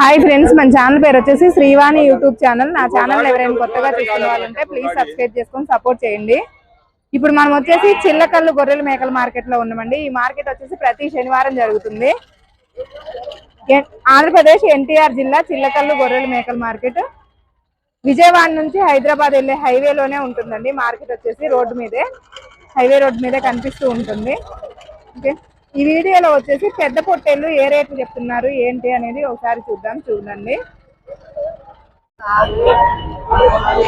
Hi friends మన channel పేరు వచ్చేసి శ్రీవాణి యూట్యూబ్ ఛానల్ నా ఛానల్ ఎవరైనా కొత్తగా చూస్తున్న వాళ్ళంటే ప్లీజ్ సబ్స్క్రైబ్ చేసుకొని సపోర్ట్ చేయండి. ఇప్పుడు మనం వచ్చేసి చిల్లకల్లు గొర్రెల మేకల మార్కెట్లో ఉన్నామండి. ఈ మార్కెట్ వచ్చేసి ప్రతి శనివారం జరుగుతుంది. ఆంధ్రప్రదేశ్ ఎన్టీఆర్ జిల్లా చిల్లకల్లు గొర్రెల మేకల మార్కెట్ విజయవాడ నుంచి హైదరాబాద్ వెళ్ళే హైవేలోనే ఉంటుందండి. మార్కెట్ వచ్చేసి రోడ్డు మీదే. హైవే రోడ్డు మీదే కనిపిస్తూ ఉంటుంది. ఓకే? ఈ వీడియోలో వచ్చేసి పెద్ద పొట్టేళ్ళు ఏ రేట్లు చెప్తున్నారు ఏంటి అనేది ఒకసారి చూద్దాం చూడండి.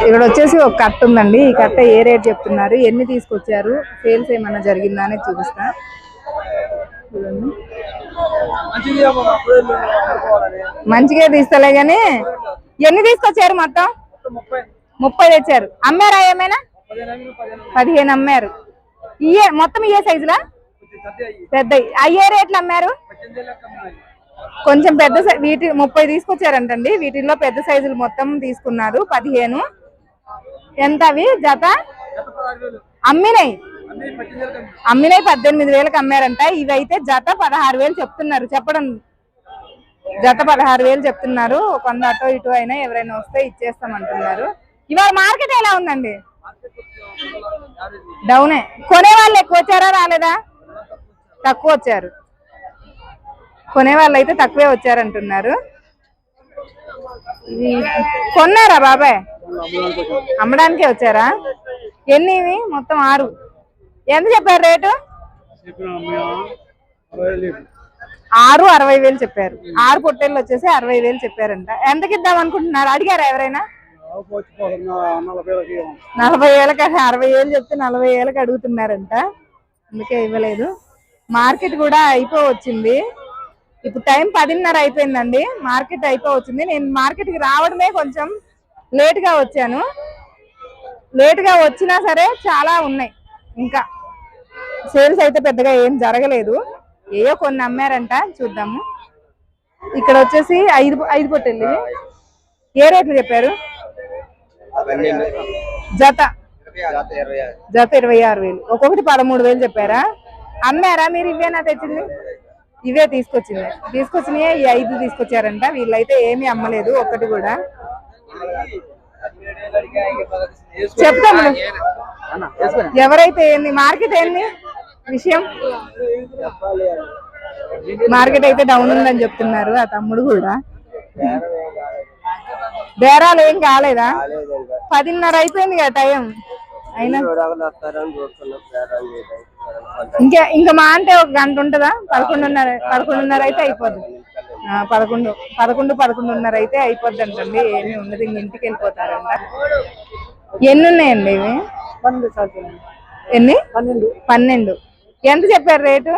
ఇక్కడ వచ్చేసి ఒక కట్ట ఉందండి. ఈ కట్ట ఏ రేట్ చెప్తున్నారు ఎన్ని తీసుకొచ్చారు సేల్స్ ఏమన్నా జరిగిందా అనేది చూపిస్తా. మంచిగా తీస్తలే కానీ ఎన్ని తీసుకొచ్చారు మొత్తం? ముప్పై తెచ్చారు. అమ్మారా ఏమైనా? పదిహేను అమ్మారు. ఇయే మొత్తం ఇయే సైజులా? పెద్ద అయ్యే రేట్లు అమ్మారు? కొంచెం పెద్ద వీటి ముప్పై తీసుకొచ్చారంటండి. వీటిల్లో పెద్ద సైజులు మొత్తం తీసుకున్నారు. పదిహేను. ఎంత అవి? జత? అమ్మినాయి. అమ్మినాయి పద్దెనిమిది వేలకు అమ్మారంట. ఇవి అయితే జత పదహారు వేలు చెప్తున్నారు. చెప్పడం. జత పదహారు వేలు చెప్తున్నారు. కొంత అటో ఇటో అయినా ఎవరైనా వస్తే ఇచ్చేస్తామంటున్నారు. ఇవాళ మార్కెట్ ఎలా ఉందండి? డౌనే. కొనే వాళ్ళు ఎక్కువ వచ్చారా రాలేదా? తక్కువ వచ్చారు. కొనే వాళ్ళు అయితే తక్కువే వచ్చారంటున్నారు. ఇవి కొన్నారా బాబాయ్? అమ్మడానికే వచ్చారా? ఎన్ని ఇవి మొత్తం ఆరు. ఎంత చెప్పారు రేటు? ఆరు అరవై వేలు చెప్పారు. ఆరు పొట్టేళ్ళు వచ్చేసి అరవై వేలు చెప్పారంట. ఎంతకి ఇద్దాం అనుకుంటున్నారు? అడిగారా ఎవరైనా? నలభై వేలకి అరవై వేలు చెప్తే నలభై వేలకి అడుగుతున్నారంట. అందుకే ఇవ్వలేదు. మార్కెట్ కూడా అయిపో వచ్చింది ఇప్పుడు టైం పదిన్నర అయిపోయిందండి. మార్కెట్ అయిపో వచ్చింది నేను మార్కెట్కి రావడమే కొంచెం లేట్గా వచ్చాను. లేట్గా వచ్చినా సరే చాలా ఉన్నాయి. ఇంకా సేల్స్ అయితే పెద్దగా ఏం జరగలేదు. ఏయో కొన్ని అమ్మారంట చూద్దాము. ఇక్కడ వచ్చేసి ఐదు ఐదు పొట్టెళ్ళు. ఏ రేట్లు చెప్పారు? జత. జత ఇరవై ఆరు వేలు. ఒక్కొక్కటి పదమూడు వేలు చెప్పారా? అమ్మారా మీరు ఇవేనా తెచ్చింది? ఇవే తీసుకొచ్చింది. తీసుకొచ్చినాయే ఈ ఐదు తీసుకొచ్చారంట. వీళ్ళైతే ఏమీ అమ్మలేదు ఒక్కటి కూడా. చెప్తాము ఎవరైతే ఏంది? మార్కెట్ ఏంది? విషయం? మార్కెట్ అయితే డౌన్ ఉందని చెప్తున్నారు ఆ తమ్ముడు కూడా. బేరాలు ఏం కాలేదా? పదిన్నర అయిపోయింది కదా టైం. అయినా ఇంకా ఇంకా మా అంటే ఒక గంట ఉంటుందా? పదకొండున్నర పదకొండున్నర అయితే అయిపోద్ది. పదకొండు పదకొండు పదకొండున్నర అయితే అయిపోద్ది అంటండి ఏమీ ఉండదు ఇంక ఇంటికి వెళ్ళిపోతారంట. ఎన్ని ఉన్నాయండి ఇవి? ఎన్ని? పన్నెండు. ఎంత చెప్పారు రేటు?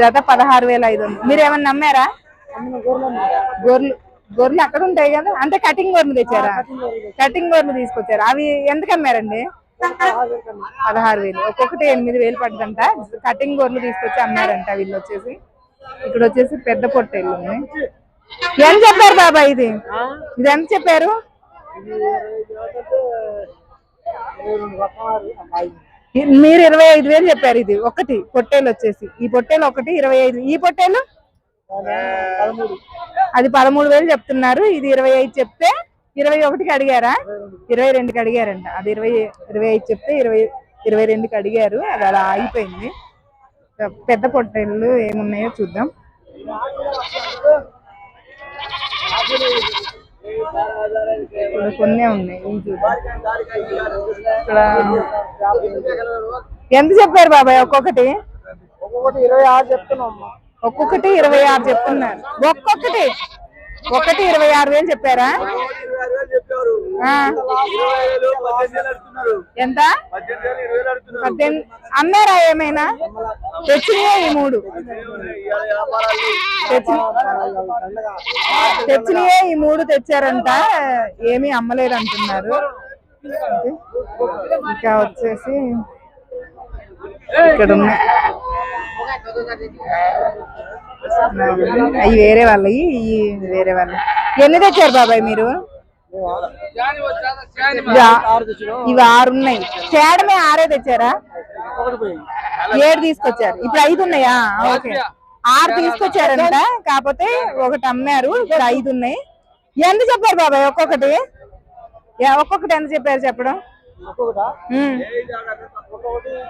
జత పదహారు వేల ఐదు వందలు. మీరు ఏమన్నా నమ్మారా? గొర్రెలు గొర్రెలు అక్కడ ఉంటాయి కదా? అంటే కటింగ్ గొర్రెలు తెచ్చారా. కటింగ్ గొర్రెలు తీసుకొచ్చారా? అవి ఎందుకు అమ్మారండి? పదహారు వేలు. ఒక్కొక్కటి ఎనిమిది వేలు పడ్డంట కటింగ్ గొర్రెలు తీసుకొచ్చి అమ్మారంట వీళ్ళు వచ్చేసి ఇక్కడ వచ్చేసి పెద్ద పొట్టేళ్ళు ఉన్నాయి. ఎంత చెప్పారు బాబా ఇది? ఇది ఎంత చెప్పారు? మీరు ఇరవై ఐదు వేలు చెప్పారు ఇది. ఒకటి పొట్టేలు వచ్చేసి. ఈ పొట్టేలు ఒకటి ఇరవై ఐదు. ఈ పొట్టేలు అది పదమూడు వేలు చెప్తున్నారు. ఇది ఇరవై ఐదు చెప్తే ఇరవై ఒకటికి అడిగారా? ఇరవై రెండుకి అడిగారంట. అది ఇరవై ఇరవై ఐదు చెప్తే ఇరవై ఇరవై రెండుకి అడిగారు. అది అలా ఆగిపోయింది. పెద్ద పొట్టేళ్ళు ఏమున్నాయో చూద్దాం. కొన్నే ఉన్నాయి. ఇక్కడ ఎంత చెప్పారు బాబాయ్ ఒక్కొక్కటి? ఒక్కొక్కటి ఇరవై ఆరు చెప్తున్నాం. ఒక్కొక్కటి ఇరవై ఆరు చెప్తున్నారు. ఒక్కొక్కటి. ఒకటి ఇరవై ఆరు వేలు చెప్పారా. ఎంత? పద్దెనిమిది అమ్మారా ఏమైనా? తెచ్చినాయే ఈ మూడు? తెచ్చి తెచ్చినాయే ఈ మూడు తెచ్చారంట. ఏమీ అమ్మలేదు అంటున్నారు ఇంకా వచ్చేసి ఇక్కడ ఉన్నాయి అవి వేరే వాళ్ళవి ఇవి వేరే వాళ్ళవి ఎన్ని తెచ్చారు బాబాయ్ మీరు? ఇవి ఆరు ఉన్నాయి. చేయడమే ఆరే తెచ్చారా? ఏడు తీసుకొచ్చారు. ఇప్పుడు ఐదు ఉన్నాయా? ఓకే. ఆరు తీసుకొచ్చారంట కాకపోతే ఒకటి అమ్మారు ఇక్కడ ఐదు ఉన్నాయి. ఎంత చెప్పారు బాబాయ్ ఒక్కొక్కటి? ఒక్కొక్కటి ఎంత చెప్పారు చెప్పడం?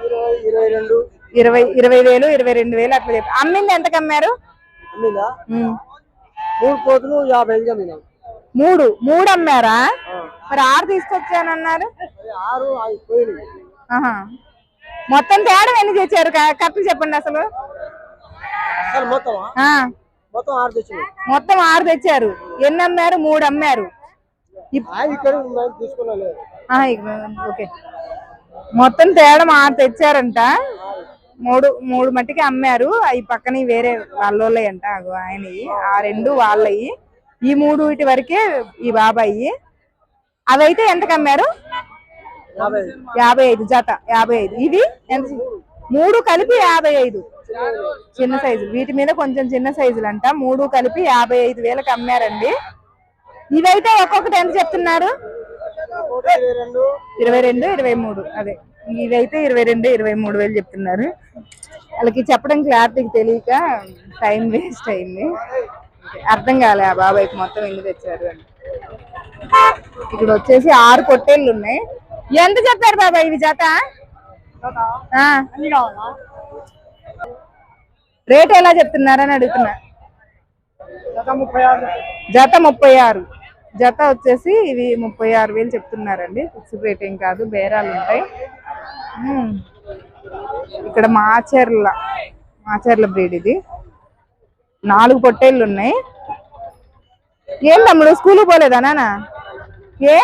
ఇరవై ఇరవై రెండు ఇరవై ఇరవై వేలు ఇరవై రెండు వేలు అట్లా చెప్పారు. అమ్మింది ఎంతకు అమ్మారు? అమ్మిందా? ఉమ్. మూడు కోతులు యాభై అమ్మినాం. మూడు మూడు అమ్మారా. మరి ఆరు తీసుకొచ్చానన్నారు. మొత్తం తేడా ఎన్ని తెచ్చారు? క- కరెక్ట్ చెప్పండి అసలు. మొత్తం ఆరు తెచ్చారు. ఎన్ని అమ్మారు? మూడు అమ్మారు. ఆయన ఓకే. మొత్తం తేడా ఆరు తెచ్చారంట. మూడు మూడు మట్టికి అమ్మారు. అవి పక్కన వేరే వాళ్ళోళ్ళే అంట అగో ఆయనవి. ఆ రెండు వాళ్ళవి ఈ మూడు వీటి వరకే ఈ బాబాయి. అవైతే ఎంతకు అమ్మారు యాభై ఐదు. యాభై ఐదు జత యాభై ఐదు. ఇవి ఎంత? మూడు కలిపి యాభై ఐదు. చిన్న సైజు. వీటి మీద కొంచెం చిన్న సైజులు అంట మూడు కలిపి యాభై ఐదు వేలకు అమ్మారండి ఇవైతే ఒక్కొక్కటి ఎంత చెప్తున్నారు? ఇరవై రెండు ఇరవై మూడు. అదే. ఇవైతే ఇరవై రెండు ఇరవై మూడు వేలు చెప్తున్నారు. వాళ్ళకి చెప్పడం క్లారిటీకి తెలియక టైం వేస్ట్ అయింది. అర్థం కాలే ఆ బాబాయ్కి మొత్తం ఎన్ని తెచ్చారు అని. ఇక్కడ వచ్చేసి ఆరు పొట్టేళ్ళు ఉన్నాయి. ఎంత చెప్పారు బాబాయ్ ఇవి జత? రేట్ ఎలా చెప్తున్నారని అడుగుతున్నా. జత ముప్పై ఆరు. జత ముప్పై ఆరు జత వచ్చేసి ఇవి ముప్పై ఆరు వేలు చెప్తున్నారండి. ఫిక్స్డ్ రేట్ ఏం కాదు బేరాలు ఉంటాయి. ఇక్కడ మాచర్ల మాచర్ల బ్రీడ్ ఇది. నాలుగు పొట్టేళ్ళు ఉన్నాయి. ఏం తమ్ముడు స్కూల్ పోలేదా నాన్న? ఏ?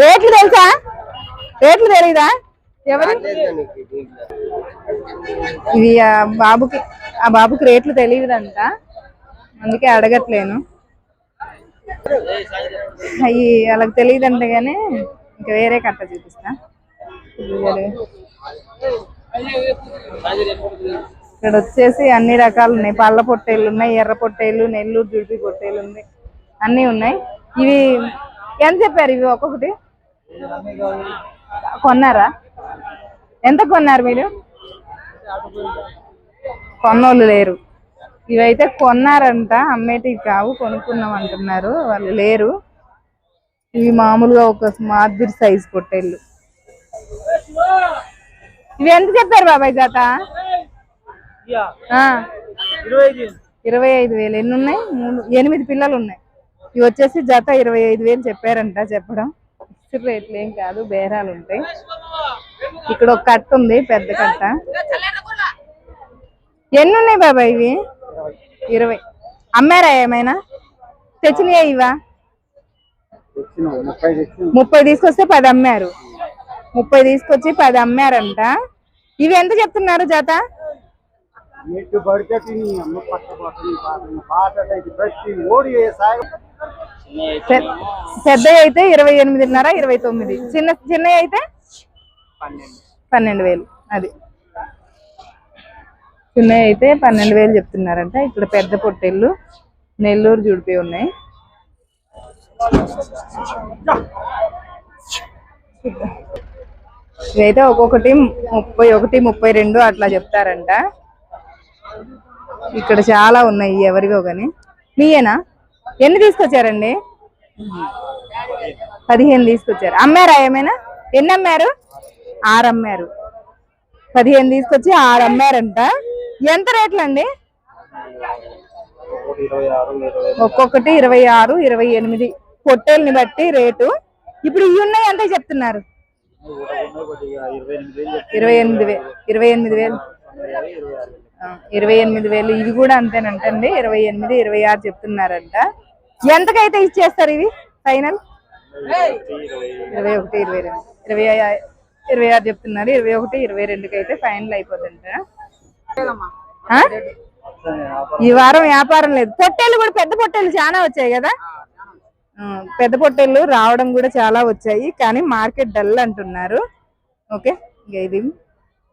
రేట్లు తెలుసా? రేట్లు తెలీదా? ఎవరు? ఇవి ఆ బాబుకి ఆ బాబుకి రేట్లు తెలియదంట అందుకే అడగట్లేను. అవి వాళ్ళకి తెలియదంట కానీ ఇంకా వేరే కట్ట చూపిస్తా. ఇక్కడ వచ్చేసి అన్ని రకాలు ఉన్నాయి. పళ్ళ పొట్టేళ్ళు ఉన్నాయి ఎర్ర పొట్టేళ్ళు నెల్లూరు జుడిపి పొట్టేళ్ళు ఉన్నాయి అన్నీ ఉన్నాయి. ఇవి ఎంత చెప్పారు ఇవి ఒక్కొక్కటి? కొన్నారా? ఎంత కొన్నారు మీరు? కొన్నోళ్ళు లేరు. ఇవైతే కొన్నారంట. అమ్మేటివి కావు కొనుక్కున్నాం అంటున్నారు. వాళ్ళు లేరు. ఇవి మామూలుగా ఒక మాదిరి సైజ్ పొట్టేళ్ళు. ఇవి ఎంత చెప్పారు బాబాయ్ జాత ఇరవై ఐదు ఇరవై ఐదు వేలు. ఎన్ని ఉన్నాయి? మూడు. ఎనిమిది పిల్లలు ఉన్నాయి. ఇవి వచ్చేసి జత ఇరవై ఐదు వేలు చెప్పారంట చెప్పడం. ఫిక్స్డ్ రేట్లు ఏం కాదు బేరాలు ఉంటాయి. ఇక్కడ ఒక కట్ట ఉంది పెద్ద కట్ట. ఎన్ని ఉన్నాయి బాబాయ్ ఇవి? ఇరవై. అమ్మారా ఏమైనా? తెచ్చినాయా ఇవా? ముప్పై తీసుకొస్తే పది అమ్మారు. ముప్పై తీసుకొచ్చి పది అమ్మారంట. ఇవి ఎంత చెప్తున్నారు జత? నీటి పడితే తిని అమ్మ పక్క పక్కన పాట ప్రతి ఓడి సాయం పె- పెద్దవి అయితే ఇరవై ఎనిమిదిన్నర ఇరవై తొమ్మిది. చిన్న చిన్నవి అయితే పన్నెండు. వేలు అది. చిన్నవి అయితే పన్నెండు వేలు చెప్తున్నారంట. ఇక్కడ పెద్ద పొట్టేళ్ళు నెల్లూరు జుడిపి ఉన్నాయి. ఇవైతే ఒక్కొక్కటి ముప్పై ఒకటి ముప్పై రెండు అట్లా చెప్తారంట. ఇక్కడ చాలా ఉన్నాయి ఎవరివో కానీ మీయేనా? ఎన్ని తీసుకొచ్చారండి? పదిహేను తీసుకొచ్చారు. అమ్మారా ఏమైనా? ఎన్ని అమ్మారు? ఆరు అమ్మారు. పదిహేను తీసుకొచ్చి ఆరు అమ్మారంట. ఎంత రేట్లు అండి ఒక్కొక్కటి ఇరవై ఆరు ఇరవై ఎనిమిది. పొట్టేల్ని బట్టి రేటు. ఇప్పుడు ఇవి ఉన్నాయి ఎంత చెప్తున్నారు. ఇరవై ఎనిమిది ఇరవై ఎనిమిది వేలు. ఇరవై ఎనిమిది వేలు ఆ, ఇరవై ఎనిమిది వేలు. ఇవి కూడా అంతేనంటండి. ఇరవై ఎనిమిది ఇరవై ఆరు చెప్తున్నారంట. ఎంతకైతే ఇచ్చేస్తారు ఇవి? ఫైనల్? ఇరవై ఒకటి ఇరవై రెండు. ఇరవై ఇరవై ఆరు చెప్తున్నారు. ఇరవై ఒకటి ఇరవై రెండుకి అయితే ఫైనల్ అయిపోతుంట ఆ? ఈ వారం వ్యాపారం లేదు. పొట్టేళ్ళు కూడా పెద్ద పొట్టేళ్ళు చాలా వచ్చాయి కదా? పెద్ద పొట్టేళ్ళు రావడం కూడా చాలా వచ్చాయి. కానీ మార్కెట్ డల్ అంటున్నారు. ఓకే? ఇంకా ఇది.